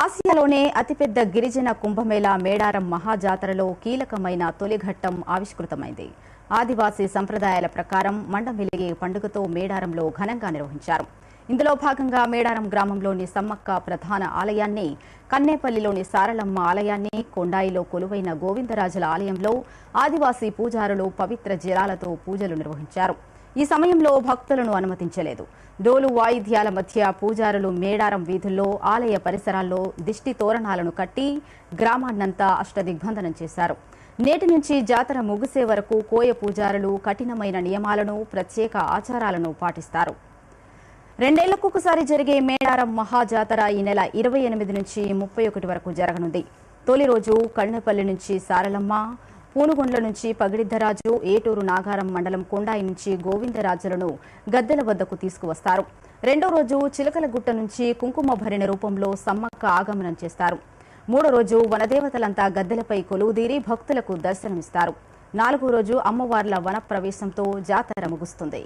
ఆసియాలోనే అతిపెద్ద గిరిజన కుంభమేళా మేడారం మహాజాతరలో కీలకమైన తొలి ఘట్టం ఆవిష్కృతమైంది. ఆదివాసీ సంప్రదాయాల ప్రకారం మండం వెలిగే పండుగతో మేడారంలో ఘనంగా నిర్వహించారు. ఇందులో భాగంగా మేడారం గ్రామంలోని సమ్మక్క ప్రధాన ఆలయాన్ని కన్నేపల్లిలోని సారలమ్మ ఆలయాన్ని కొండాయిలో కొలువైన గోవిందరాజుల ఆలయంలో ఆదివాసీ పూజారులు పవిత్ర జలాలతో పూజలు నిర్వహించారు. ఈ సమయంలో భక్తులను అనుమతించలేదు. డోలు వాయిద్యాల మధ్య పూజారులు మేడారం వీధుల్లో ఆలయ పరిసరాల్లో దిష్టి తోరణాలను కట్టి గ్రామాన్నంతా అష్టదిగ్బంధనం చేశారు. నేటి నుంచి జాతర ముగిసే వరకు కోయ పూజారులు కఠినమైన నియమాలను ప్రత్యేక ఆచారాలను పాటిస్తారు. రెండేళ్ళకు ఒకసారి జరిగే మేడారం మహాజాతర ఈ నెల ఇరవై ఎనిమిది నుంచి ముప్పై ఒకటి వరకు జరగనుంది. తొలి రోజు కళ్ళపల్లి నుంచి సారలమ్మ పూనుగొండ్ల నుంచి పగిడిద్దరాజు ఏటూరు నాగారం మండలం కొండాయి నుంచి గోవిందరాజులను గద్దెల వద్దకు తీసుకువస్తారు. రెండో రోజు చిలకలగుట్ట నుంచి కుంకుమ భరిణ రూపంలో సమ్మక్క ఆగమనం చేస్తారు. మూడో రోజు వనదేవతలంతా గద్దెలపై కొలువుదీరి భక్తులకు దర్శనమిస్తారు. నాలుగో రోజు అమ్మవార్ల వన ప్రవేశంతో జాతర ముగుస్తుంది.